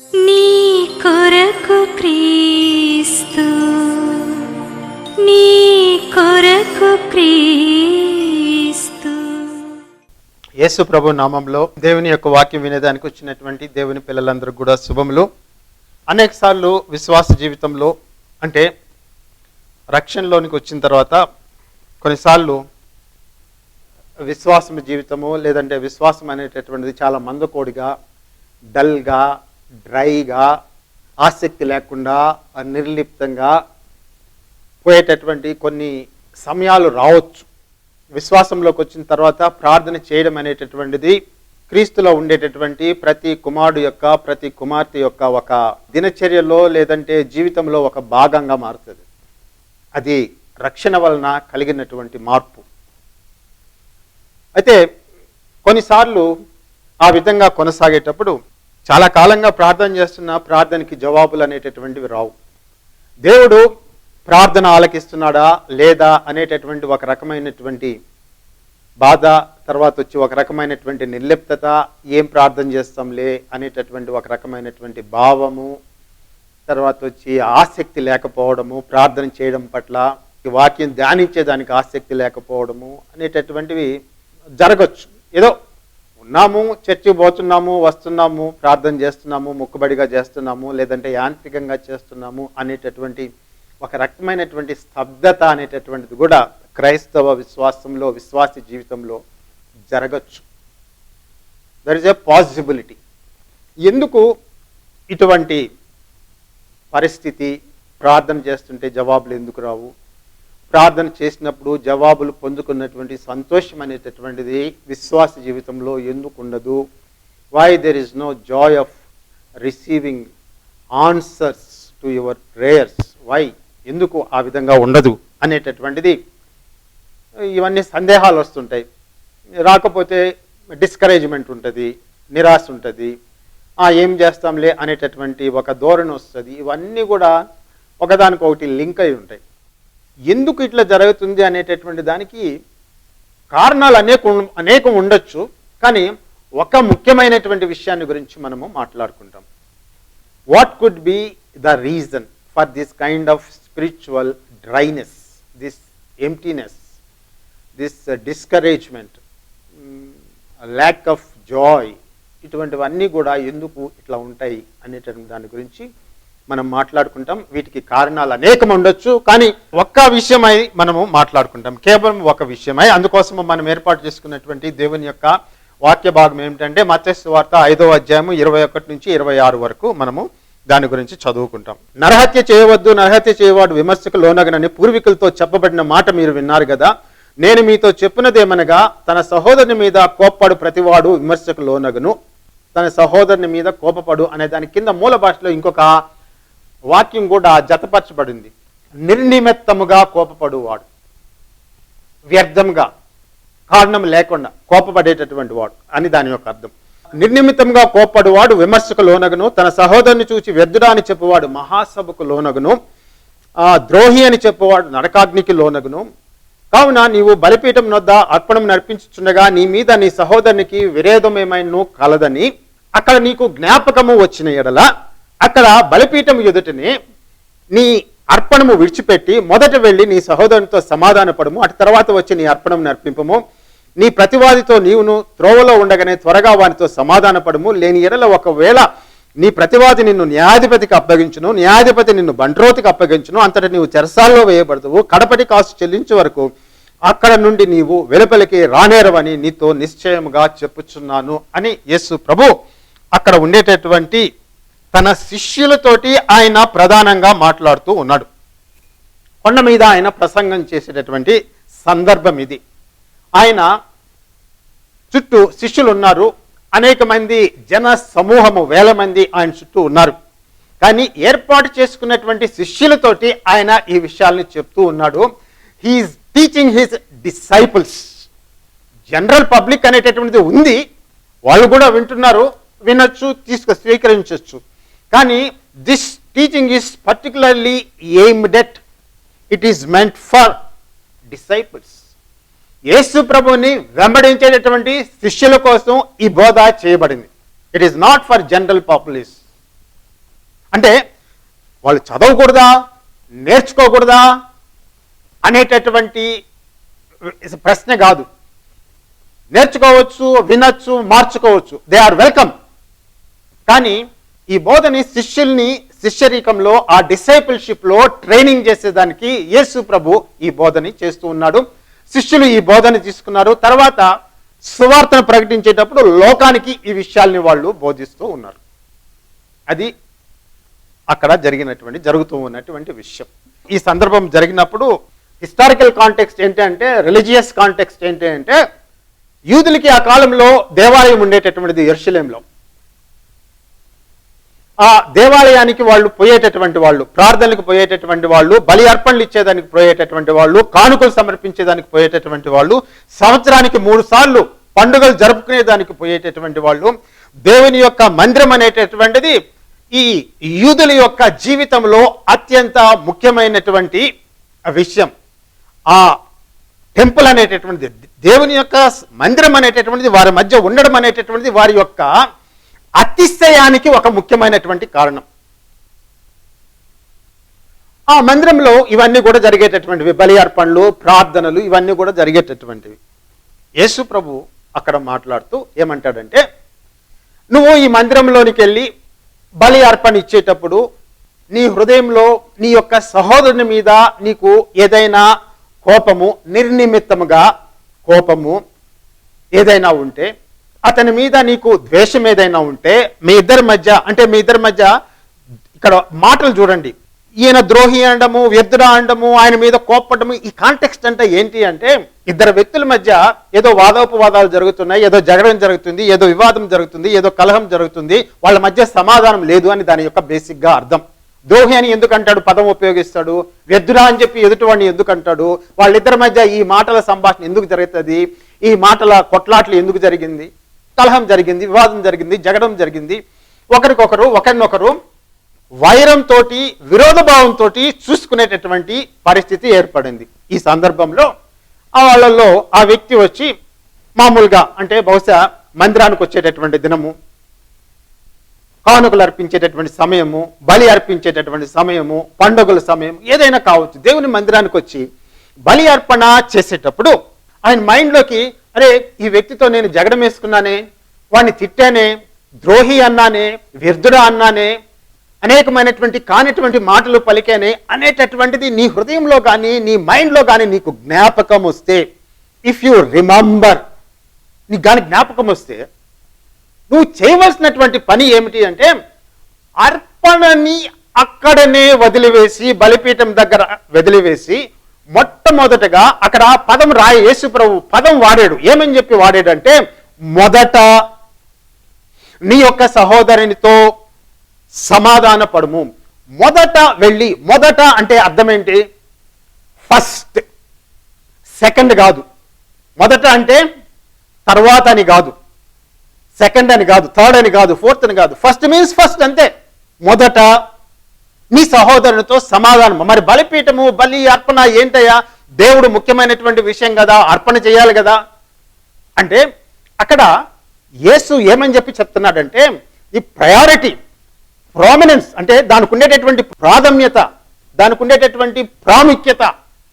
నీ కొరకు క్రీస్తు నీ కొరకు క్రీస్తు. యేసు ప్రభు నామంలో దేవుని యొక్క వాక్యం వినేదానికి వచ్చినటువంటి దేవుని పిల్లలందరూ కూడా శుభములు. అనేక సార్లు విశ్వాస జీవితంలో అంటే రక్షణలోనికి వచ్చిన తర్వాత కొన్నిసార్లు విశ్వాసం జీవితము లేదంటే విశ్వాసం అనేటటువంటిది చాలా మందకోడిగా డల్గా డ్రైగా ఆసక్తి లేకుండా నిర్లిప్తంగా పోయేటటువంటి కొన్ని సమయాలు రావచ్చు. విశ్వాసంలోకి వచ్చిన తర్వాత ప్రార్థన చేయడం అనేటటువంటిది క్రీస్తులో ఉండేటటువంటి ప్రతి కుమారుడు యొక్క ప్రతి కుమార్తె యొక్క ఒక దినచర్యలో లేదంటే జీవితంలో ఒక భాగంగా మారుతుంది. అది రక్షణ వలన కలిగినటువంటి మార్పు. అయితే కొన్నిసార్లు ఆ విధంగా కొనసాగేటప్పుడు చాలా కాలంగా ప్రార్థన చేస్తున్న ప్రార్థనకి జవాబులు అనేటటువంటివి రావు. దేవుడు ప్రార్థన ఆలకిస్తున్నాడా లేదా అనేటటువంటి ఒక రకమైనటువంటి బాధ తర్వాత వచ్చి ఒక రకమైనటువంటి నిర్లిప్తత ఏం ప్రార్థన చేస్తాంలే అనేటటువంటి ఒక రకమైనటువంటి భావము తర్వాత వచ్చి ఆసక్తి లేకపోవడము ప్రార్థన చేయడం పట్ల ఈ వాక్యం ధ్యానించేదానికి ఆసక్తి లేకపోవడము అనేటటువంటివి జరగచ్చు. ఏదో ఉన్నాము చర్చి పోతున్నాము వస్తున్నాము ప్రార్థన చేస్తున్నాము మొక్కుబడిగా చేస్తున్నాము లేదంటే యాంత్రికంగా చేస్తున్నాము అనేటటువంటి ఒక రకమైనటువంటి స్తబ్దత అనేటటువంటిది కూడా క్రైస్తవ విశ్వాసంలో విశ్వాస జీవితంలో జరగచ్చు. దర్ ఇస్ ఎ పాసిబిలిటీ ఎందుకు ఇటువంటి పరిస్థితి? ప్రార్థన చేస్తుంటే జవాబులు ఎందుకు రావు? ప్రార్థన చేసినప్పుడు జవాబులు పొందుకున్నటువంటి సంతోషం అనేటటువంటిది విశ్వాస జీవితంలో ఎందుకు ఉండదు? Why there is no joy of receiving answers to your prayers why ఎందుకు ఆ విధంగా ఉండదు అనేటటువంటిది ఇవన్నీ సందేహాలు వస్తుంటాయి. రాకపోతే డిస్కరేజ్మెంట్ ఉంటుంది నిరాశ ఉంటుంది. ఆ ఏం చేస్తాంలే అనేటటువంటి ఒక ధోరణి వస్తుంది. ఇవన్నీ కూడా ఒకదానికొకటి లింక్ అయి ఉంటాయి. ఎందుకు ఇట్లా జరుగుతుంది అనేటటువంటి దానికి కారణాలు అనేక అనేకం ఉండొచ్చు కానీ ఒక ముఖ్యమైనటువంటి విషయాన్ని గురించి మనము మాట్లాడుకుంటాం. What could be the reason for this kind of spiritual dryness this emptiness this discouragement lack of joy ఇటువంటివన్నీ కూడా ఎందుకు ఇట్లా ఉంటాయి అనేటటువంటి దాని గురించి మనం మాట్లాడుకుంటాం. వీటికి కారణాలు అనేకం ఉండొచ్చు. కానీ ఒక్క విషయమై మనము మాట్లాడుకుంటాం. కేవలం ఒక విషయమై. అందుకోసం మనం ఏర్పాటు చేసుకున్నటువంటి దేవుని యొక్క వాక్య భాగం ఏమిటంటే మత్స్య వార్త ఐదో అధ్యాయము ఇరవై ఒకటి నుంచి ఇరవై ఆరు వరకు మనము దాని గురించి చదువుకుంటాం. నరహత్య చేయవద్దు నరహత్య చేయవాడు విమర్శకు లోనగనని పూర్వీకులతో చెప్పబడిన మాట మీరు విన్నారు కదా నేను మీతో చెప్పినదేమనగా తన సహోదరుని మీద కోప్పడు ప్రతివాడు విమర్శకు లోనగను. తన సహోదరుని మీద కోపపడు అనే దాని కింద మూల భాషలో ఇంకొక వాక్యం కూడా జతపరచబడింది. నిర్నిమిత్తముగా కోపపడువాడు. వ్యర్థంగా కారణం లేకుండా కోపపడేటటువంటి వాడు అని దాని యొక్క అర్థం. నిర్నిమితంగా కోప్పడువాడు విమర్శకు లోనగును తన సహోదరుని చూచి వ్యర్థుడా అని చెప్పువాడు మహాసభకు లోనగును ఆ ద్రోహి అని చెప్పువాడు నరకాగ్నికి లోనగును. కావున నీవు బలిపీఠం నొద్ద అర్పణం నడిపించుచుండగా నీ మీద నీ సహోదరునికి విరేధమేమైనను కలదని అక్కడ నీకు జ్ఞాపకము వచ్చిన ఎడల అక్కడ బలిపీఠం ఎదుటనే నీ అర్పణము విడిచిపెట్టి మొదట వెళ్ళి నీ సహోదరునితో సమాధానపడము అటు తర్వాత వచ్చి నీ అర్పణం నర్పింపము నీ ప్రతివాదితో నీవును త్రోవలో ఉండగానే త్వరగా వానితో సమాధానపడము. లేని ఎడల ఒకవేళ నీ ప్రతివాది నిన్ను న్యాయాధిపతికి అప్పగించును న్యాయాధిపతి నిన్ను బంట్రోతికి అప్పగించును అంతట నీవు చెరసాల్లో వేయబడతావు కడపటి కాసు చెల్లించే వరకు అక్కడ నుండి నీవు వెలుపలికి రానేరవని నీతో నిశ్చయముగా చెప్పుచున్నాను అని యేసు ప్రభు అక్కడ ఉండేటటువంటి తన శిష్యులతోటి ఆయన ప్రధానంగా మాట్లాడుతూ ఉన్నాడు. కొండ మీద ఆయన ప్రసంగం చేసేటటువంటి సందర్భం ఇది. ఆయన చుట్టూ శిష్యులు ఉన్నారు అనేక మంది జన సమూహము వేల మంది ఆయన చుట్టూ ఉన్నారు. కానీ ఏర్పాటు చేసుకున్నటువంటి శిష్యులతోటి ఆయన ఈ విషయాల్ని చెప్తూ ఉన్నాడు. He is teaching his disciples general public అనేటటువంటిది ఉంది. వాళ్ళు కూడా వింటున్నారు. వినొచ్చు తీసుకు స్వీకరించవచ్చు కానీ this teaching is particularly aimed at it is meant for disciples యేసు ప్రభుని వెంబడించేటటువంటి శిష్యుల కోసం ఈ బోధ చేయబడింది. It is not for general populace అంటే వాళ్ళు చదవకూడదా నేర్చుకోకూడదా అనేటటువంటి ప్రశ్న కాదు. నేర్చుకోవచ్చు వినొచ్చు మార్చుకోవచ్చు. దే ఆర్ వెల్కమ్ కానీ ఈ బోధని శిష్యుల్ని శిష్యరీకంలో ఆ డిసైపుల్షిప్లో ట్రైనింగ్ చేసేదానికి యేసు ప్రభు ఈ బోధని చేస్తూ ఉన్నాడు. శిష్యులు ఈ బోధన తీసుకున్నారు. తర్వాత సువార్తను ప్రకటించేటప్పుడు లోకానికి ఈ విషయాల్ని వాళ్ళు బోధిస్తూ ఉన్నారు. అది అక్కడ జరిగినటువంటి జరుగుతూ ఉన్నటువంటి విషయం. ఈ సందర్భం జరిగినప్పుడు హిస్టారికల్ కాంటెక్స్ట్ ఏంటి అంటే రిలీజియస్ కాంటెక్స్ట్ ఏంటి అంటే యూదులకి ఆ కాలంలో దేవాలయం ఉండేటటువంటిది ఎర్షలేంలో ఆ దేవాలయానికి వాళ్ళు పోయేటటువంటి వాళ్ళు ప్రార్థనలకు పోయేటటువంటి వాళ్ళు బలి అర్పణలు ఇచ్చేదానికి పోయేటటువంటి వాళ్ళు కానుకలు సమర్పించేదానికి పోయేటటువంటి వాళ్ళు సంవత్సరానికి మూడు సార్లు పండుగలు జరుపుకునేదానికి పోయేటటువంటి వాళ్ళు దేవుని యొక్క మందిరం అనేటటువంటిది ఈ యూదుల యొక్క జీవితంలో అత్యంత ముఖ్యమైనటువంటి విషయం. ఆ టెంపుల్ అనేటటువంటిది దేవుని యొక్క మందిరం అనేటటువంటిది వారి మధ్య ఉండడం అనేటటువంటిది వారి యొక్క అతిశయానికి ఒక ముఖ్యమైనటువంటి కారణం. ఆ మందిరంలో ఇవన్నీ కూడా జరిగేటటువంటివి బలి అర్పణలు ప్రార్థనలు ఇవన్నీ కూడా జరిగేటటువంటివి. యేసు ప్రభు అక్కడ మాట్లాడుతూ ఏమంటాడంటే నువ్వు ఈ మందిరంలోనికి వెళ్ళి బలి అర్పణ ఇచ్చేటప్పుడు నీ హృదయంలో నీ యొక్క సహోదరుని మీద నీకు ఏదైనా కోపము నిర్నిమిత్తముగా కోపము ఏదైనా ఉంటే అతని మీద నీకు ద్వేషం ఏదైనా ఉంటే మీ ఇద్దరి మధ్య అంటే మీ ఇద్దరి మధ్య ఇక్కడ మాటలు చూడండి. ఈయన ద్రోహి అనడము వ్యర్థుడు అనడము ఆయన మీద కోప్పడము ఈ కాంటెక్స్ట్ అంటే ఏంటి అంటే ఇద్దరు వ్యక్తుల మధ్య ఏదో వాదోపవాదాలు జరుగుతున్నాయి ఏదో జగడం జరుగుతుంది ఏదో వివాదం జరుగుతుంది ఏదో కలహం జరుగుతుంది వాళ్ళ మధ్య సమాధానం లేదు అని దాని యొక్క బేసిక్గా అర్థం. ద్రోహి అని ఎందుకు అంటాడు పదం ఉపయోగిస్తాడు. వ్యర్థుడా అని చెప్పి ఎదుటివాడిని ఎందుకు అంటాడు వాళ్ళిద్దరి మధ్య ఈ మాటల సంభాషణ ఎందుకు జరుగుతుంది? ఈ మాటల కొట్లాట్లు ఎందుకు జరిగింది? కలహం జరిగింది వివాదం జరిగింది జగడం జరిగింది. ఒకరికొకరు ఒకరినొకరు వైరంతో విరోధ భావంతో చూసుకునేటటువంటి పరిస్థితి ఏర్పడింది. ఈ సందర్భంలో ఆ వాళ్ళల్లో ఆ వ్యక్తి వచ్చి మామూలుగా అంటే బహుశా మందిరానికి వచ్చేటటువంటి దినము కానుకలు అర్పించేటటువంటి సమయము బలి అర్పించేటటువంటి సమయము పండుగల సమయం ఏదైనా కావచ్చు. దేవుని మందిరానికి వచ్చి బలి అర్పణ చేసేటప్పుడు ఆయన మైండ్లోకి అరే ఈ వ్యక్తితో నేను జగడం వేసుకున్నానే వాడిని తిట్టానే ద్రోహి అన్నానే వ్యర్థుడా అన్నానే అనేకమైనటువంటి కానిటువంటి మాటలు పలికానే అనేటటువంటిది నీ హృదయంలో కానీ నీ మైండ్లో కానీ నీకు జ్ఞాపకం వస్తే ఇఫ్ యు రిమంబర్ నీకు కానీ జ్ఞాపకం వస్తే నువ్వు చేయవలసినటువంటి పని ఏమిటి అంటే అర్పణని అక్కడనే వదిలివేసి బలిపీఠం దగ్గర వదిలివేసి మొట్టమొదటగా అక్కడ పదం రాయ యేసు ప్రభు పదం వాడాడు. ఏమని చెప్పి వాడాడంటే మొదట నీ యొక్క సహోదరునితో సమాధాన పడుము మొదట వెళ్ళి మొదట అంటే అర్థం ఏంటి? ఫస్ట్ సెకండ్ కాదు. మొదట అంటే తర్వాత అని కాదు. సెకండ్ అని కాదు థర్డ్ అని కాదు ఫోర్త్ అని కాదు. ఫస్ట్ మీన్స్ ఫస్ట్ అంతే. మొదట నీ సహోదరునితో సమాధానం మరి బలిపీఠము బలి అర్పణ ఏంటయ్యా? దేవుడు ముఖ్యమైనటువంటి విషయం కదా అర్పణ చేయాలి కదా? అంటే అక్కడ యేసు ఏమని చెప్పి చెప్తున్నాడంటే ఈ ప్రయారిటీ ప్రామినెన్స్ అంటే దానికి ఉండేటటువంటి ప్రాధాన్యత దానికి ఉండేటటువంటి ప్రాముఖ్యత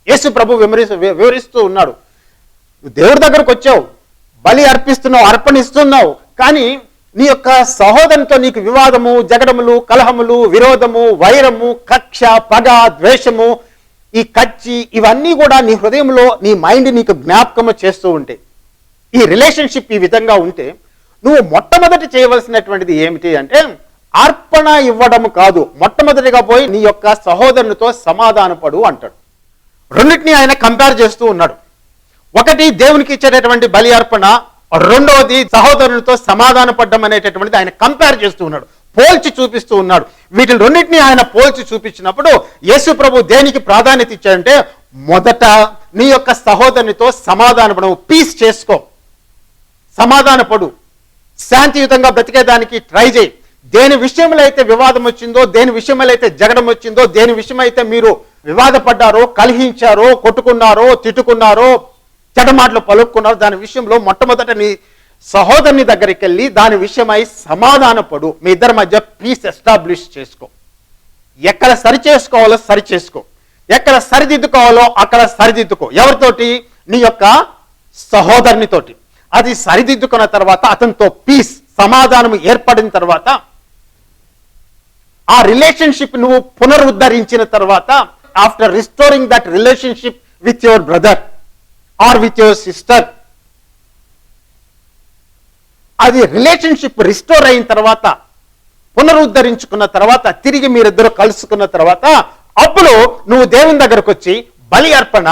యేసు ప్రభు వివరిస్తూ వివరిస్తూ ఉన్నాడు. దేవుడి దగ్గరకు వచ్చావు బలి అర్పిస్తున్నావు అర్పణిస్తున్నావు కానీ నీ యొక్క సహోదరునితో నీకు వివాదము జగడములు కలహములు విరోధము వైరము కక్ష పగ ద్వేషము ఈ కచ్చి ఇవన్నీ కూడా నీ హృదయంలో నీ మైండ్ నీకు జ్ఞాపకము చేస్తూ ఉంటాయి ఈ రిలేషన్షిప్ ఈ విధంగా ఉంటే నువ్వు మొట్టమొదటి చేయవలసినటువంటిది ఏమిటి అంటే అర్పణ ఇవ్వడం కాదు. మొట్టమొదటిగా పోయి నీ యొక్క సహోదరునితో సమాధానపడు అంటాడు. రెండింటిని ఆయన కంపేర్ చేస్తూ ఉన్నాడు. ఒకటి దేవునికి ఇచ్చేటటువంటి బలి అర్పణ రెండవది సహోదరులతో సమాధాన పడ్డం అనేటటువంటిది ఆయన కంపేర్ చేస్తూ ఉన్నాడు. పోల్చి చూపిస్తూ ఉన్నాడు. వీటిని రెండింటిని ఆయన పోల్చి చూపించినప్పుడు యేసు ప్రభు దేనికి ప్రాధాన్యత ఇచ్చాడంటే మొదట నీ యొక్క సహోదరునితో సమాధానపడము పీస్ చేసుకో. సమాధానపడు శాంతియుతంగా బ్రతికేదానికి ట్రై చేయి. దేని విషయంలో అయితే వివాదం వచ్చిందో దేని విషయంలో అయితే జగడం వచ్చిందో దేని విషయమైతే మీరు వివాదపడ్డారో కలిహించారో కొట్టుకున్నారో తిట్టుకున్నారో చెడమాటలు పలుక్కున్నారు. దాని విషయంలో మొట్టమొదట నీ సహోదరుని దగ్గరికి వెళ్ళి దాని విషయమై సమాధానపడు. మీ ఇద్దరి మధ్య పీస్ ఎస్టాబ్లిష్ చేసుకో. ఎక్కడ సరి చేసుకోవాలో సరి చేసుకో ఎక్కడ సరిదిద్దుకోవాలో అక్కడ సరిదిద్దుకో. ఎవరితోటి? నీ యొక్క సహోదరునితోటి. అది సరిదిద్దుకున్న తర్వాత అతనితో పీస్ సమాధానం ఏర్పడిన తర్వాత ఆ రిలేషన్షిప్ నువ్వు పునరుద్ధరించిన తర్వాత after restoring that relationship with your brother or with your sister. అది రిలేషన్షిప్ రిస్టోర్ అయిన తర్వాత పునరుద్ధరించుకున్న తర్వాత తిరిగి మీరిద్దరు కలుసుకున్న తర్వాత అప్పుడు నువ్వు దేవుని దగ్గరకు వచ్చి బలి అర్పణ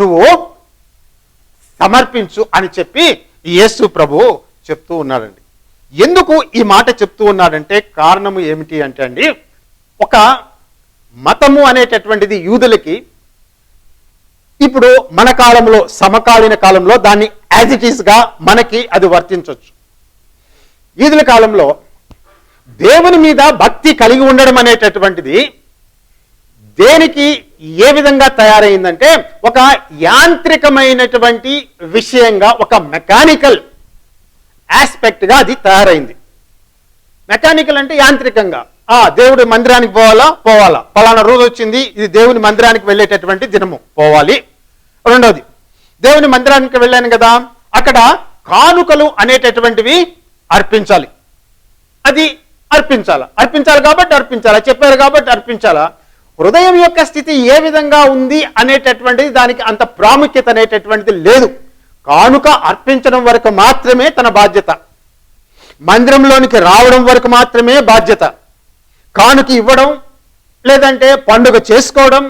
నువ్వు సమర్పించు అని చెప్పి యేసు ప్రభు చెప్తూ ఉన్నాడండి. ఎందుకు ఈ మాట చెప్తూ ఉన్నాడంటే కారణము ఏమిటి అంటే అండి ఒక మతము అనేటటువంటిది యూదులకి ఇప్పుడు మన కాలంలో సమకాలీన కాలంలో దాన్ని యాజ్ ఇట్ ఈస్గా మనకి అది వర్తించవచ్చు ఈదుల కాలంలో దేవుని మీద భక్తి కలిగి ఉండడం అనేటటువంటిది దేనికి ఏ విధంగా తయారైందంటే ఒక యాంత్రికమైనటువంటి విషయంగా ఒక మెకానికల్ ఆస్పెక్ట్గా అది తయారైంది. మెకానికల్ అంటే యాంత్రికంగా. ఆ దేవుడి మందిరానికి పోవాలా? పోవాలా. పలానా రోజు వచ్చింది ఇది దేవుని మందిరానికి వెళ్ళేటటువంటి దినము. పోవాలి. రెండవది దేవుని మందిరానికి వెళ్ళాను కదా అక్కడ కానుకలు అనేటటువంటివి అర్పించాలి. అది అర్పించాలా? అర్పించాలి కాబట్టి అర్పించాలా? చెప్పారు కాబట్టి అర్పించాలా? హృదయం యొక్క స్థితి ఏ విధంగా ఉంది అనేటటువంటిది దానికి అంత ప్రాముఖ్యత అనేటటువంటిది లేదు. కానుక అర్పించడం వరకు మాత్రమే తన బాధ్యత. మందిరంలోనికి రావడం వరకు మాత్రమే బాధ్యత. కానుక ఇవ్వడం లేదంటే పండుగ చేసుకోవడం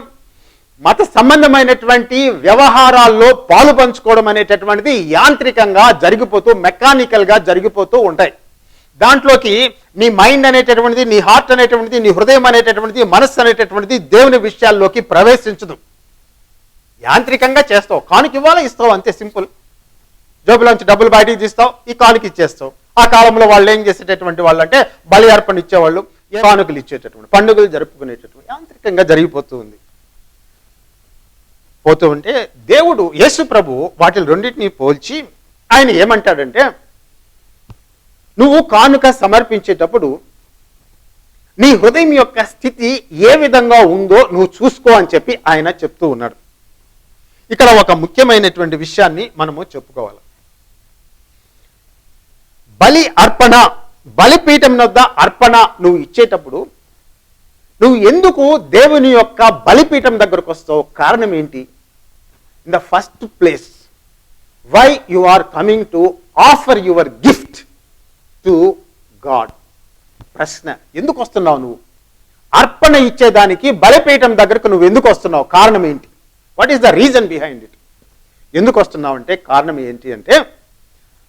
మత సంబంధమైనటువంటి వ్యవహారాల్లో పాలు పంచుకోవడం అనేటటువంటిది యాంత్రికంగా జరిగిపోతూ మెకానికల్గా జరిగిపోతూ ఉంటాయి. దాంట్లోకి నీ మైండ్ అనేటటువంటిది నీ హార్ట్ అనేటటువంటిది నీ హృదయం అనేటటువంటిది మనస్సు అనేటటువంటిది దేవుని విషయాల్లోకి ప్రవేశించదు. యాంత్రికంగా చేస్తావు. కానుక ఇవ్వాలా? ఇస్తావు. అంతే సింపుల్. జోబులోంచి డబ్బులు బయటికి తీస్తావు. ఈ కానుక ఇచ్చేస్తావు. ఆ కాలంలో వాళ్ళు ఏం చేసేటటువంటి వాళ్ళు అంటే బలి అర్పణ ఇచ్చేవాళ్ళు. కానుకలు ఇచ్చేటటువంటి పండుగలు జరుపుకునేటటువంటి యాంత్రికంగా జరిగిపోతూ ఉంది. పోతూ ఉంటే దేవుడు యేసు ప్రభు వాటిని రెండింటిని పోల్చి ఆయన ఏమంటాడంటే నువ్వు కానుక సమర్పించేటప్పుడు నీ హృదయం యొక్క స్థితి ఏ విధంగా ఉందో నువ్వు చూసుకో అని చెప్పి ఆయన చెప్తూ ఉన్నాడు. ఇక్కడ ఒక ముఖ్యమైనటువంటి విషయాన్ని మనము చెప్పుకోవాలి. బలి అర్పణ బలిపీఠం వద్ద అర్పణ నువ్వు ఇచ్చేటప్పుడు నువ్వు ఎందుకు దేవుని యొక్క బలిపీఠం దగ్గరకు వస్తావు? కారణం ఏంటి? In the first place why you are coming to offer your gift to God ప్రశ్న. ఎందుకు వస్తున్నావు నువ్వు? అర్పణ ఇచ్చేదానికి బలిపీఠం దగ్గరకు నువ్వు ఎందుకు వస్తున్నావు? కారణం ఏంటి? What is the reason behind it ఎందుకు వస్తున్నావు అంటే కారణం ఏంటి అంటే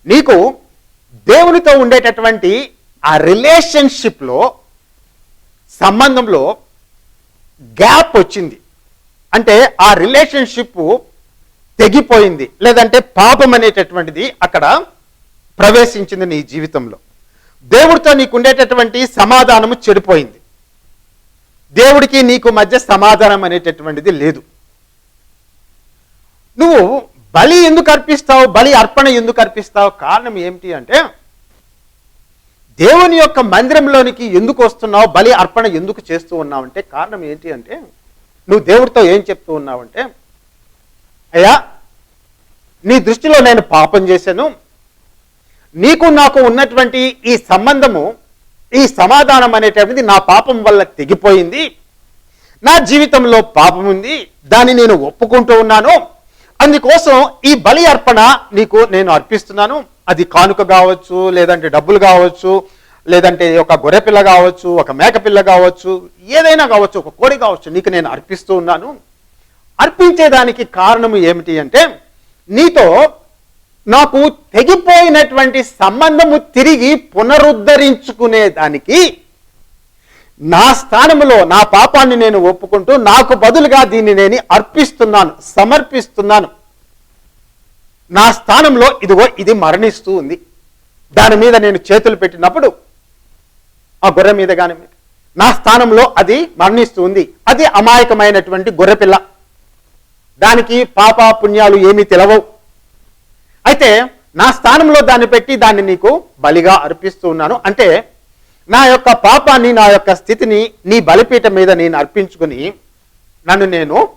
నీకు దేవునితో ఉండేటటువంటి ఆ రిలేషన్షిప్లో సంబంధంలో గ్యాప్ వచ్చింది. అంటే ఆ రిలేషన్షిప్ తెగిపోయింది. లేదంటే పాపం అనేటటువంటిది అక్కడ ప్రవేశించింది నీ జీవితంలో. దేవుడితో నీకు ఉండేటటువంటి సమాధానము చెడిపోయింది. దేవుడికి నీకు మధ్య సమాధానం అనేటటువంటిది లేదు. నువ్వు బలి ఎందుకు అర్పిస్తావు? బలి అర్పణ ఎందుకు అర్పిస్తావు? కారణం ఏమిటి అంటే దేవుని యొక్క మందిరంలోనికి ఎందుకు వస్తున్నావు? బలి అర్పణ ఎందుకు చేస్తూ ఉన్నావు అంటే కారణం ఏంటి అంటే నువ్వు దేవుడితో ఏం చెప్తూ ఉన్నావంటే అయ్యా నీ దృష్టిలో నేను పాపం చేశాను. నీకు నాకు ఉన్నటువంటి ఈ సంబంధము ఈ సమాధానం అనేటువంటిది నా పాపం వల్ల తెగిపోయింది. నా జీవితంలో పాపం ఉంది. దాన్ని నేను ఒప్పుకుంటూ ఉన్నాను. అందుకోసం ఈ బలి అర్పణ నీకు నేను అర్పిస్తున్నాను. అది కానుక కావచ్చు లేదంటే డబ్బులు కావచ్చు లేదంటే ఒక గొర్రెపిల్ల కావచ్చు ఒక మేకపిల్ల కావచ్చు ఏదైనా కావచ్చు ఒక కోడి కావచ్చు నీకు నేను అర్పిస్తూ ఉన్నాను. అర్పించేదానికి కారణము ఏమిటి అంటే నీతో నాకు తెగిపోయినటువంటి సంబంధము తిరిగి పునరుద్ధరించుకునేదానికి నా స్థానంలో నా పాపాన్ని నేను ఒప్పుకుంటూ నాకు బదులుగా దీన్ని నేను అర్పిస్తున్నాను సమర్పిస్తున్నాను. నా స్థానంలో ఇదిగో ఇది మరణిస్తూ ఉంది. దాని మీద నేను చేతులు పెట్టినప్పుడు ఆ గొర్రె మీద కానీ నా స్థానంలో అది మరణిస్తూ ఉంది. అది అమాయకమైనటువంటి గొర్రెపిల్ల. దానికి పాప పుణ్యాలు ఏమీ తెలవవు. అయితే నా స్థానంలో దాన్ని పెట్టి దాన్ని నీకు బలిగా అర్పిస్తూ ఉన్నాను. అంటే నా యొక్క పాపాన్ని నా యొక్క స్థితిని నీ బలిపీఠ మీద నేను అర్పించుకుని నన్ను నేను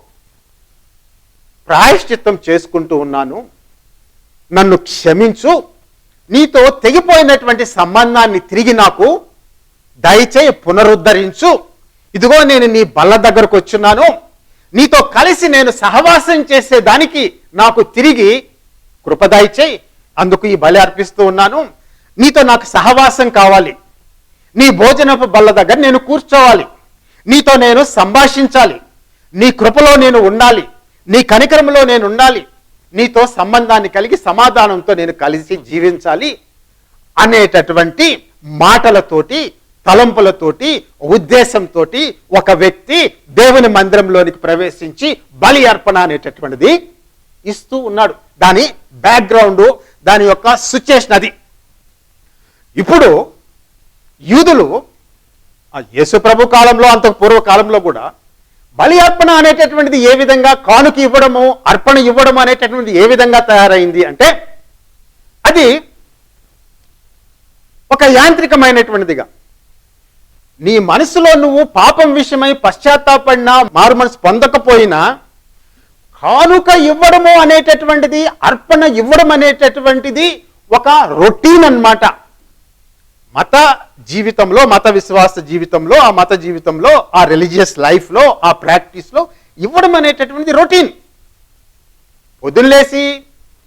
ప్రాయశ్చిత్తం చేసుకుంటూ ఉన్నాను. నన్ను క్షమించు. నీతో తెగిపోయినటువంటి సంబంధాన్ని తిరిగి నాకు దయచేయి పునరుద్ధరించు. ఇదిగో నేను నీ బల్ల దగ్గరకు వచ్చున్నాను. నీతో కలిసి నేను సహవాసం చేసేదానికి నాకు తిరిగి కృపదయచేయి అందుకు ఈ బలి అర్పిస్తూ ఉన్నాను. నీతో నాకు సహవాసం కావాలి. నీ భోజనపు బల్ల దగ్గర నేను కూర్చోవాలి. నీతో నేను సంభాషించాలి. నీ కృపలో నేను ఉండాలి. నీ కనికరంలో నేను ఉండాలి. నీతో సంబంధాన్ని కలిగి సమాధానంతో నేను కలిసి జీవించాలి అనేటటువంటి మాటలతోటి తలంపులతోటి ఉద్దేశంతో ఒక వ్యక్తి దేవుని మందిరంలోనికి ప్రవేశించి బలి అర్పణ అనేటటువంటిది ఇస్తూ ఉన్నాడు. దాని బ్యాక్గ్రౌండ్ దాని యొక్క సిచ్యుయేషన్ అది. ఇప్పుడు యూదులు ఆ యేసు ప్రభు కాలంలో అంత పూర్వకాలంలో కూడా బలి అర్పణ అనేటటువంటిది ఏ విధంగా కానుక ఇవ్వడము అర్పణ ఇవ్వడం అనేటటువంటిది ఏ విధంగా తయారైంది అంటే అది ఒక యాంత్రికమైనటువంటిదిగా. నీ మనసులో నువ్వు పాపం విషయమై పశ్చాత్తాపడినా మారు మనసు పొందకపోయినా కానుక ఇవ్వడము అనేటటువంటిది అర్పణ ఇవ్వడం అనేటటువంటిది ఒక రొటీన్ అన్నమాట. మత జీవితంలో మత విశ్వాస జీవితంలో ఆ మత జీవితంలో ఆ రిలీజియస్ లైఫ్లో ఆ ప్రాక్టీస్లో ఇవ్వడం అనేటటువంటిది రొటీన్. పొద్దున్నేసి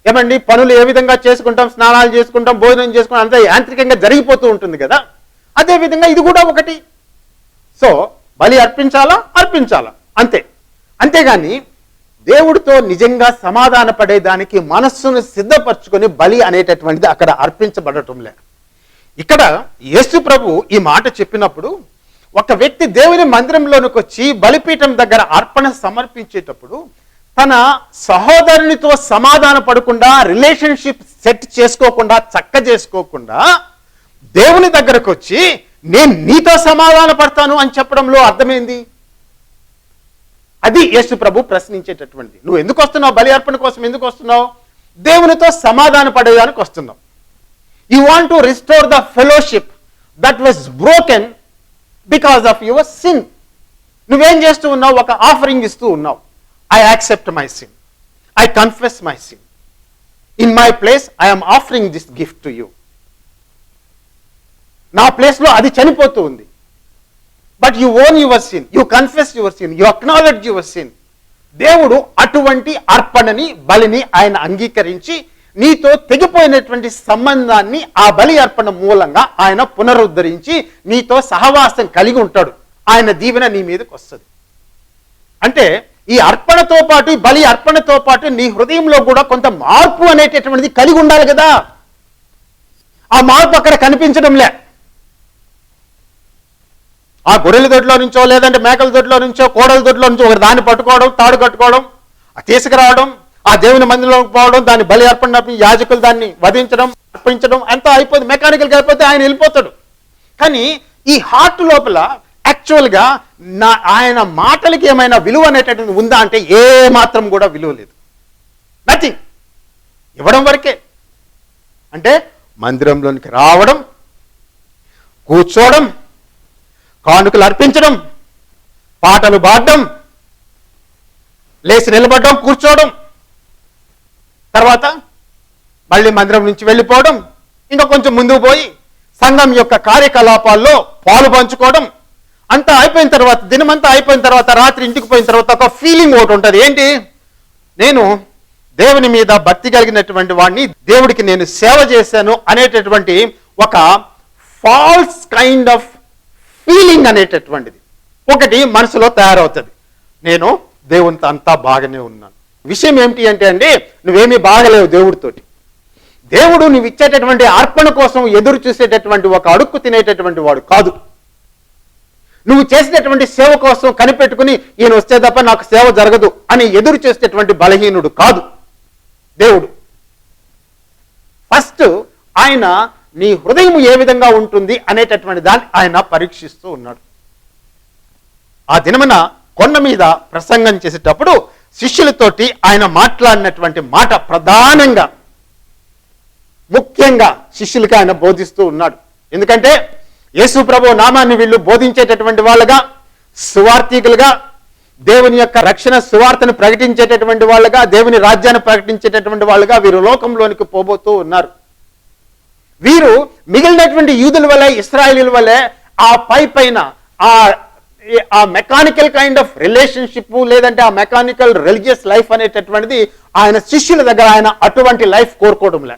ఏమండి పనులు ఏ విధంగా చేసుకుంటాం స్నానాలు చేసుకుంటాం భోజనం చేసుకుంటాం అంతా యాంత్రికంగా జరిగిపోతూ ఉంటుంది కదా. అదేవిధంగా ఇది కూడా ఒకటి. సో బలి అర్పించాలా? అర్పించాలా. అంతే. అంతేగాని దేవుడితో నిజంగా సమాధాన పడేదానికి మనస్సును సిద్ధపరచుకొని బలి అనేటటువంటిది అక్కడ అర్పించబడటం లేదు. ఇక్కడ యేసు ప్రభు ఈ మాట చెప్పినప్పుడు ఒక వ్యక్తి దేవుని మందిరంలోనికి వచ్చి బలిపీఠం దగ్గర అర్పణ సమర్పించేటప్పుడు తన సహోదరునితో సమాధాన పడకుండా రిలేషన్షిప్ సెట్ చేసుకోకుండా చక్క చేసుకోకుండా దేవుని దగ్గరకు వచ్చి నేను నీతో సమాధాన పడతాను అని చెప్పడంలో అర్థమైంది. అది యేసు ప్రభు ప్రశ్నించేటటువంటిది. నువ్వు ఎందుకు వస్తున్నావు? బలి అర్పణ కోసం ఎందుకు వస్తున్నావు? దేవునితో సమాధాన పడేదానికి వస్తున్నావు. You want to restore the fellowship that was broken because of your sin నువ్వేం చేస్తూ ఉన్నావు? ఒక ఆఫరింగ్ ఇస్తూ ఉన్నావు. I accept my sin I confess my sin in my place I'm offering this gift to you నా ప్లేస్లో అది చనిపోతూ ఉంది. But you own your sin you confess your sin you acknowledge your sin దేవుడు అటువంటి అర్పణని బలిని ఆయన అంగీకరించి నీతో తెగిపోయినటువంటి సంబంధాన్ని ఆ బలి అర్పణ మూలంగా ఆయన పునరుద్ధరించి నీతో సహవాసం కలిగి ఉంటాడు. ఆయన దీవెన నీ మీదకి వస్తుంది. అంటే ఈ అర్పణతో పాటు బలి అర్పణతో పాటు నీ హృదయంలో కూడా కొంత మార్పు అనేటటువంటిది కలిగి ఉండాలి కదా. ఆ మార్పు అక్కడ కనిపించడంలే ఆ గొర్రెల దొడ్లో నుంచో లేదంటే మేకల దొడ్లో నుంచో కోడల దొడ్లో నుంచో ఒకరి దాన్ని పట్టుకోవడం తాడు కట్టుకోవడం తీసుకురావడం ఆ దేవుని మందిరంలోకి పోవడం దాన్ని బలి అర్పణ యాజకులు దాన్ని వధించడం అర్పించడం అంతా అయిపోతుంది మెకానికల్గా అయిపోతే ఆయన వెళ్ళిపోతాడు. కానీ ఈ హార్ట్ లోపల యాక్చువల్గా నా ఆయన మాటలకి ఏమైనా విలువ అనేటటువంటి ఉందా అంటే ఏ మాత్రం కూడా విలువ లేదు. నథింగ్ ఇవ్వడం వరకే. అంటే మందిరంలోనికి రావడం కూర్చోవడం కానుకలు అర్పించడం పాటలు పాడడం లేచి నిలబడడం కూర్చోవడం తర్వాత మళ్ళీ మందిరం నుంచి వెళ్ళిపోవడం ఇంకా కొంచెం ముందుకు పోయి సంఘం యొక్క కార్యకలాపాల్లో పాలు పంచుకోవడం. అంతా అయిపోయిన తర్వాత దినమంతా అయిపోయిన తర్వాత రాత్రి ఇంటికి పోయిన తర్వాత ఒక ఫీలింగ్ ఒకటి ఉంటుంది. ఏంటి? నేను దేవుని మీద భక్తి కలిగినటువంటి వాడిని దేవుడికి నేను సేవ చేశాను అనేటటువంటి ఒక ఫాల్స్ కైండ్ ఆఫ్ ఫీలింగ్ అనేటటువంటిది. ఒకటి మనసులో తయారవుతుంది. నేను దేవునితో అంతా బాగానే ఉన్నాను. విషయం ఏమిటి అంటే అండి నువ్వేమీ బాగలేవు దేవుడితోటి. దేవుడు నువ్వు ఇచ్చేటటువంటి అర్పణ కోసం ఎదురు చూసేటటువంటి ఒక అడుక్కు తినేటటువంటి వాడు కాదు. నువ్వు చేసేటటువంటి సేవ కోసం కనిపెట్టుకుని ఈయన వస్తే తప్ప నాకు సేవ జరగదు అని ఎదురు చేసేటటువంటి బలహీనుడు కాదు దేవుడు. ఫస్ట్ ఆయన నీ హృదయం ఏ విధంగా ఉంటుంది అనేటటువంటి దాన్ని ఆయన పరీక్షిస్తూ ఉన్నాడు. ఆ దినమున కొండ మీద ప్రసంగం చేసేటప్పుడు శిష్యులతోటి ఆయన మాట్లాడినటువంటి మాట ప్రధానంగా ముఖ్యంగా శిష్యులకి ఆయన బోధిస్తూ ఉన్నాడు. ఎందుకంటే యేసు ప్రభు నామాన్ని వీళ్ళు బోధించేటటువంటి వాళ్ళగా సువార్థికులుగా దేవుని యొక్క రక్షణ సువార్తను ప్రకటించేటటువంటి వాళ్ళగా దేవుని రాజ్యాన్ని ప్రకటించేటటువంటి వాళ్ళుగా వీరు లోకంలోనికి పోబోతూ ఉన్నారు. వీరు మిగిలినటువంటి యూదుల వలె ఇస్రాయలీల వలె ఆ పై పైన ఆ ఆ మెకానికల్ కైండ్ ఆఫ్ రిలేషన్షిప్ లేదంటే ఆ మెకానికల్ రిలీజియస్ లైఫ్ అనేటటువంటిది ఆయన శిష్యుల దగ్గర ఆయన అటువంటి లైఫ్ కోరుకోవడంలే.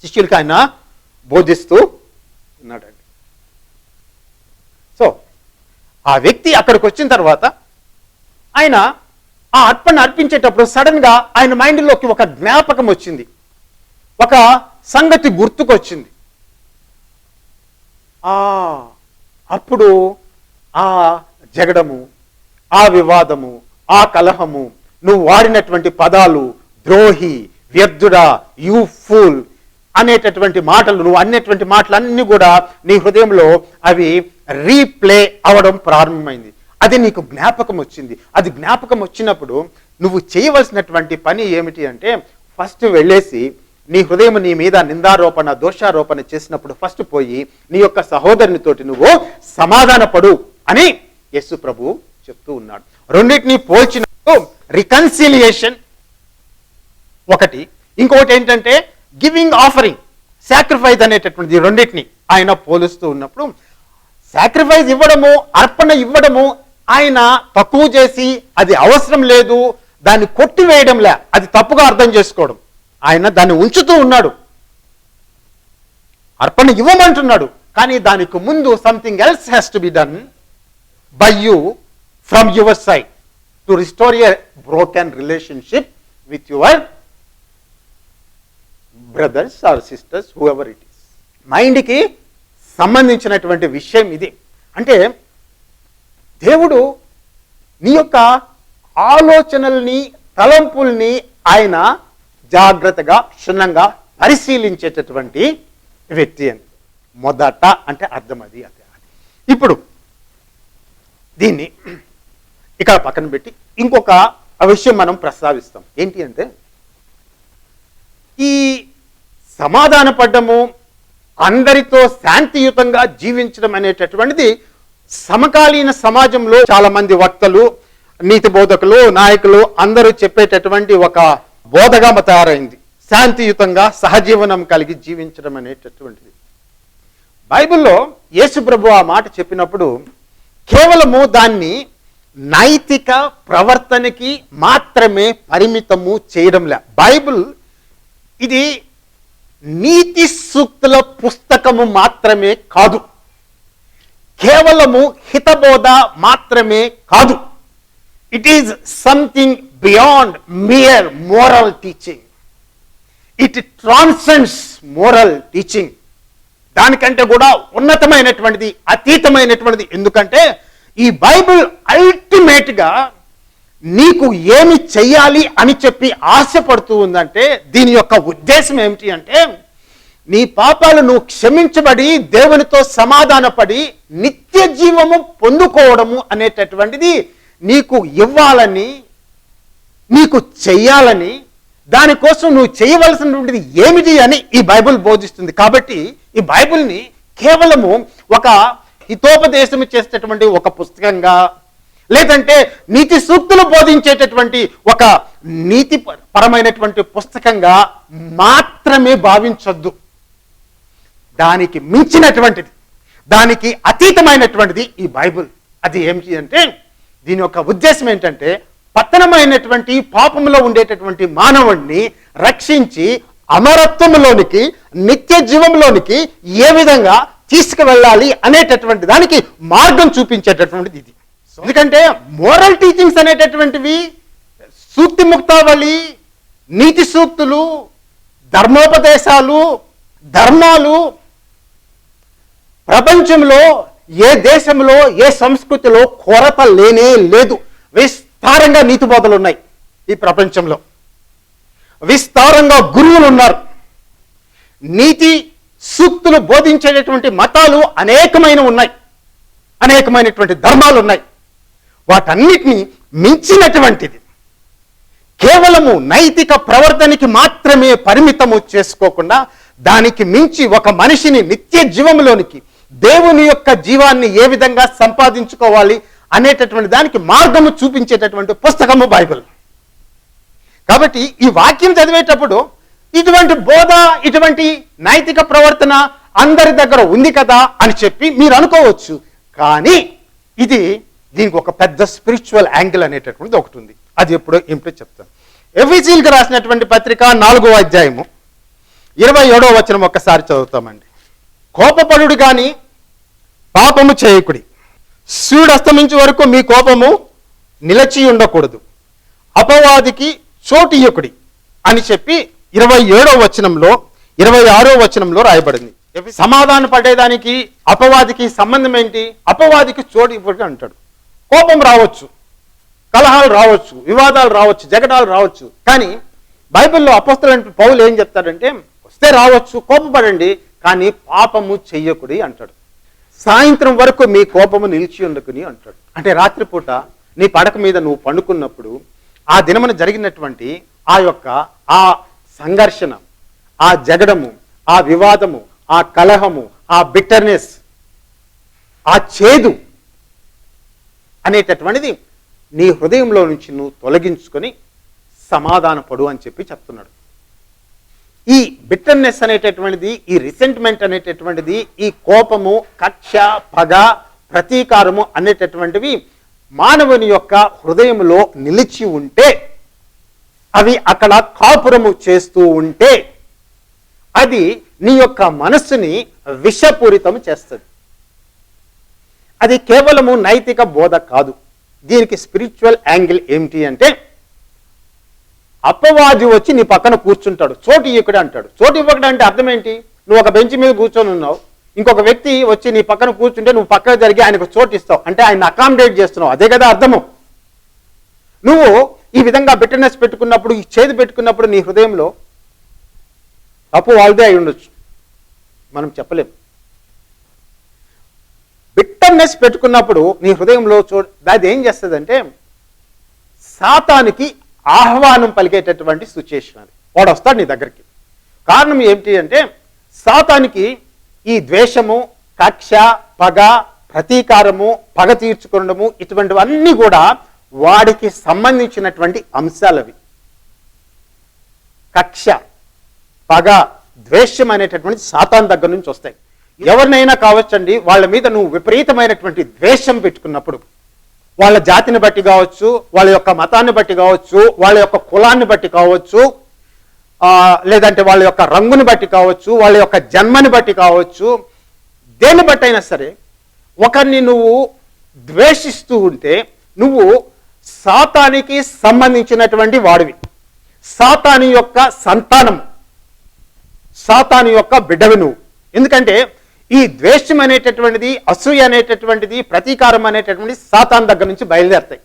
శిష్యులకి ఆయన బోధిస్తూ ఉన్నాడండి. సో ఆ వ్యక్తి అక్కడికి వచ్చిన తర్వాత ఆయన ఆ అర్పణ అర్పించేటప్పుడు సడన్గా ఆయన మైండ్లోకి ఒక జ్ఞాపకం వచ్చింది. ఒక సంగతి గుర్తుకొచ్చింది. ఆ అప్పుడు ఆ జగడము ఆ వివాదము ఆ కలహము నువ్వు వాడినటువంటి పదాలు ద్రోహి వ్యర్థుడా యూ ఫూల్ అనేటటువంటి మాటలు నువ్వు అన్నటువంటి మాటలన్నీ కూడా నీ హృదయంలో అవి రీప్లే అవడం ప్రారంభమైంది. అది నీకు జ్ఞాపకం వచ్చింది. అది జ్ఞాపకం వచ్చినప్పుడు నువ్వు చేయవలసినటువంటి పని ఏమిటి అంటే ఫస్ట్ వెళ్ళేసి నీ హృదయం నీ మీద నిందారోపణ దోషారోపణ చేసినప్పుడు ఫస్ట్ పోయి నీ యొక్క సహోదరునితోటి నువ్వు సమాధానపడు. అని యేసు ప్రభు చెప్తూ ఉన్నాడు. రెండింటిని పోల్చినప్పుడు రికన్సిలియేషన్ ఒకటి. ఇంకొకటి ఏంటంటే గివింగ్ ఆఫరింగ్ సాక్రిఫైస్ అనేటటువంటిది రెండింటిని ఆయన పోలుస్తూ ఉన్నప్పుడు సాక్రిఫైస్ ఇవ్వడము అర్పణ ఇవ్వడము ఆయన తక్కువ చేసి అది అవసరం లేదు దాన్ని కొట్టివేయడంలే అది తప్పుగా అర్థం చేసుకోవడం. ఆయన దాన్ని ఉంచుతూ ఉన్నాడు. అర్పణ ఇవ్వమంటున్నాడు. కానీ దానికి ముందు something else has to be done by you from your side to restore your broken relationship with your brothers or sisters whoever it is మైండ్కి సంబంధించినటువంటి విషయం ఇది. అంటే దేవుడు నీ యొక్క ఆలోచనల్ని తలంపుల్ని ఆయన జాగ్రత్తగా క్షుణ్ణంగా పరిశీలించేటటువంటి వ్యక్తి అని. మొదట అంటే అర్థం అది అదే. ఇప్పుడు దీన్ని ఇక్కడ పక్కన పెట్టి ఇంకొక విషయం మనం ప్రస్తావిస్తాం. ఏంటి అంటే ఈ సమాధాన పడ్డము అందరితో శాంతియుతంగా జీవించడం అనేటటువంటిది సమకాలీన సమాజంలో చాలా మంది వక్తలు నీతి బోధకులు నాయకులు అందరూ చెప్పేటటువంటి ఒక బోధగా తయారైంది. శాంతియుతంగా సహజీవనం కలిగి జీవించడం అనేటటువంటిది. బైబిల్లో యేసు ప్రభు ఆ మాట చెప్పినప్పుడు కేవలము దాన్ని నైతిక ప్రవర్తనకి మాత్రమే పరిమితము చేయడంలే. బైబిల్ ఇది నీతి సూక్తుల పుస్తకము మాత్రమే కాదు. కేవలము హితబోధ మాత్రమే కాదు. It is something beyond mere moral teaching it transcends moral teaching దానికంటే కూడా ఉన్నతమైనటువంటిది అతీతమైనటువంటిది. ఎందుకంటే ఈ బైబిల్ అల్టిమేట్గా నీకు ఏమి చెయ్యాలి అని చెప్పి ఆశపడుతూ ఉందంటే దీని యొక్క ఉద్దేశం ఏమిటి అంటే నీ పాపాలు నువ్వు క్షమించబడి దేవునితో సమాధానపడి నిత్య జీవము పొందుకోవడము అనేటటువంటిది నీకు ఇవ్వాలని నీకు చెయ్యాలని దానికోసం నువ్వు చేయవలసినటువంటిది ఏమిటి అని ఈ బైబిల్ బోధిస్తుంది. కాబట్టి ఈ బైబిల్ని కేవలము ఒక హితోపదేశం చేసేటటువంటి ఒక పుస్తకంగా లేదంటే నీతి సూక్తులు బోధించేటటువంటి ఒక నీతి పరమైనటువంటి పుస్తకంగా మాత్రమే భావించొద్దు. దానికి మించినటువంటిది దానికి అతీతమైనటువంటిది ఈ బైబిల్. అది ఏమిటి అంటే దీని యొక్క ఉద్దేశం ఏంటంటే పతనమైనటువంటి పాపంలో ఉండేటటువంటి మానవుణ్ణి రక్షించి అమరత్వంలోనికి నిత్య జీవంలోనికి ఏ విధంగా తీసుకువెళ్ళాలి అనేటటువంటి దానికి మార్గం చూపించేటటువంటిది ఇది. ఎందుకంటే మోరల్ టీచింగ్స్ అనేటటువంటివి సూక్తి ముక్తావళి నీతి సూక్తులు ధర్మోపదేశాలు ధర్మాలు ప్రపంచంలో ఏ దేశంలో ఏ సంస్కృతిలో కొరత లేనే లేదు. విస్తారంగా నీతి బోధలు ఉన్నాయి ఈ ప్రపంచంలో. విస్తారంగా గురువులు ఉన్నారు. నీతి సూక్తులు బోధించేటటువంటి మతాలు అనేకమైన ఉన్నాయి. అనేకమైనటువంటి ధర్మాలు ఉన్నాయి. వాటన్నిటిని మించినటువంటిది. కేవలము నైతిక ప్రవర్తనకి మాత్రమే పరిమితము చేసుకోకుండా దానికి మించి ఒక మనిషిని నిత్య జీవంలోనికి దేవుని యొక్క జీవాన్ని ఏ విధంగా సంపాదించుకోవాలి అనేటటువంటి దానికి మార్గము చూపించేటటువంటి పుస్తకము బైబిల్. కాబట్టి ఈ వాక్యం చదివేటప్పుడు ఇటువంటి బోధ ఇటువంటి నైతిక ప్రవర్తన అందరి దగ్గర ఉంది కదా అని చెప్పి మీరు అనుకోవచ్చు. కానీ ఇది దీనికి ఒక పెద్ద స్పిరిచువల్ యాంగిల్ అనేటటువంటిది ఒకటి ఉంది. అది ఎప్పుడో ఏమిటో చెప్తాను. ఎఫ్ఈసీల్కి రాసినటువంటి పత్రిక నాలుగో అధ్యాయము ఇరవై ఏడో వచనం ఒక్కసారి చదువుతామండి. కోపపడు కానీ పాపము చేయకుడి. సూర్యుడు అస్తమించే వరకు మీ కోపము నిలచి ఉండకూడదు అపవాదికి చోటు ఇయ్యకుడి అని చెప్పి ఇరవై ఏడో వచనంలో ఇరవై ఆరో వచనంలో రాయబడింది. సమాధాన పడేదానికి అపవాదికి సంబంధం ఏంటి? అపవాదికి చోటు ఇవ్వకూడదు అంటాడు. కోపం రావచ్చు కలహాలు రావచ్చు వివాదాలు రావచ్చు జగడాలు రావచ్చు. కానీ బైబిల్లో అపస్తులంటే పౌలు ఏం చెప్తాడంటే వస్తే రావచ్చు కోపపడండి కానీ పాపము చెయ్యకుడి అంటాడు. సాయంత్రం వరకు మీ కోపము నిలిచి ఉండకుని అంటాడు. అంటే రాత్రిపూట నీ పడక మీద నువ్వు పండుకున్నప్పుడు ఆ దినమున జరిగినటువంటి ఆ యొక్క ఆ సంఘర్షణ ఆ జగడము ఆ వివాదము ఆ కలహము ఆ బిట్టర్నెస్ ఆ చేదు అనేటటువంటిది నీ హృదయంలో నుంచి నువ్వు తొలగించుకొని సమాధానపడు అని చెప్పి చెప్తున్నాడు. ఈ బిట్టర్నెస్ అనేటటువంటిది ఈ రిసెంట్మెంట్ అనేటటువంటిది ఈ కోపము కక్ష పగ ప్రతీకారము అనేటటువంటివి మానవుని యొక్క హృదయంలో నిలిచి ఉంటే అవి అక్కడ కాపురము చేస్తూ ఉంటే అది నీ యొక్క మనస్సుని విషపూరితం చేస్తుంది. అది కేవలము నైతిక బోధ కాదు. దీనికి స్పిరిచువల్ యాంగిల్ ఏమిటి అంటే అపవాది వచ్చి నీ పక్కన కూర్చుంటాడు. చోటు ఇక్కడ అంటాడు. చోటు ఇవ్వకడం అంటే అర్థం ఏంటి? నువ్వు ఒక బెంచ్ మీద కూర్చొని ఉన్నావు ఇంకొక వ్యక్తి వచ్చి నీ పక్కన కూర్చుంటే నువ్వు పక్కన జరిగి ఆయనకు చోటు ఇస్తావు. అంటే ఆయన అకామిడేట్ చేస్తున్నావు. అదే కదా అర్థము. నువ్వు ఈ విధంగా బిట్టర్నెస్ పెట్టుకున్నప్పుడు ఈ చేతి పెట్టుకున్నప్పుడు నీ హృదయంలో తప్పు వాళ్ళదే అయి ఉండొచ్చు. మనం చెప్పలేము బిట్టర్నెస్ పెట్టుకున్నప్పుడు నీ హృదయంలో చూ అది ఏం చేస్తుందంటే సాతానికి ఆహ్వానం పలికేటటువంటి సిచ్యుయేషన్ అది. వాడు వస్తాడు నీ దగ్గరికి. కారణం ఏమిటి అంటే సాతానికి ఈ ద్వేషము కక్ష పగ ప్రతీకారము పగ తీర్చుకోవడము ఇటువంటివన్నీ కూడా వాడికి సంబంధించినటువంటి అంశాలు అవి కక్ష పగ ద్వేషం అనేటటువంటి సాతాన్ దగ్గర నుంచి వస్తాయి. ఎవరినైనా కావచ్చండి వాళ్ళ మీద నువ్వు విపరీతమైనటువంటి ద్వేషం పెట్టుకున్నప్పుడు వాళ్ళ జాతిని బట్టి కావచ్చు వాళ్ళ యొక్క మతాన్ని బట్టి కావచ్చు వాళ్ళ యొక్క కులాన్ని బట్టి కావచ్చు లేదంటే వాళ్ళ యొక్క రంగుని బట్టి కావచ్చు వాళ్ళ యొక్క జన్మని బట్టి కావచ్చు దేన్ని బట్టి అయినా సరే ఒకరిని నువ్వు ద్వేషిస్తూ ఉంటే నువ్వు సాతానికి సంబంధించినటువంటి వాడివి. సాతాని యొక్క సంతానం సాతాని యొక్క బిడ్డవి నువ్వు. ఎందుకంటే ఈ ద్వేషం అనేటటువంటిది అసూయ అనేటటువంటిది ప్రతీకారం అనేటటువంటిది సాతాన్ దగ్గర నుంచి బయలుదేరుతాయి.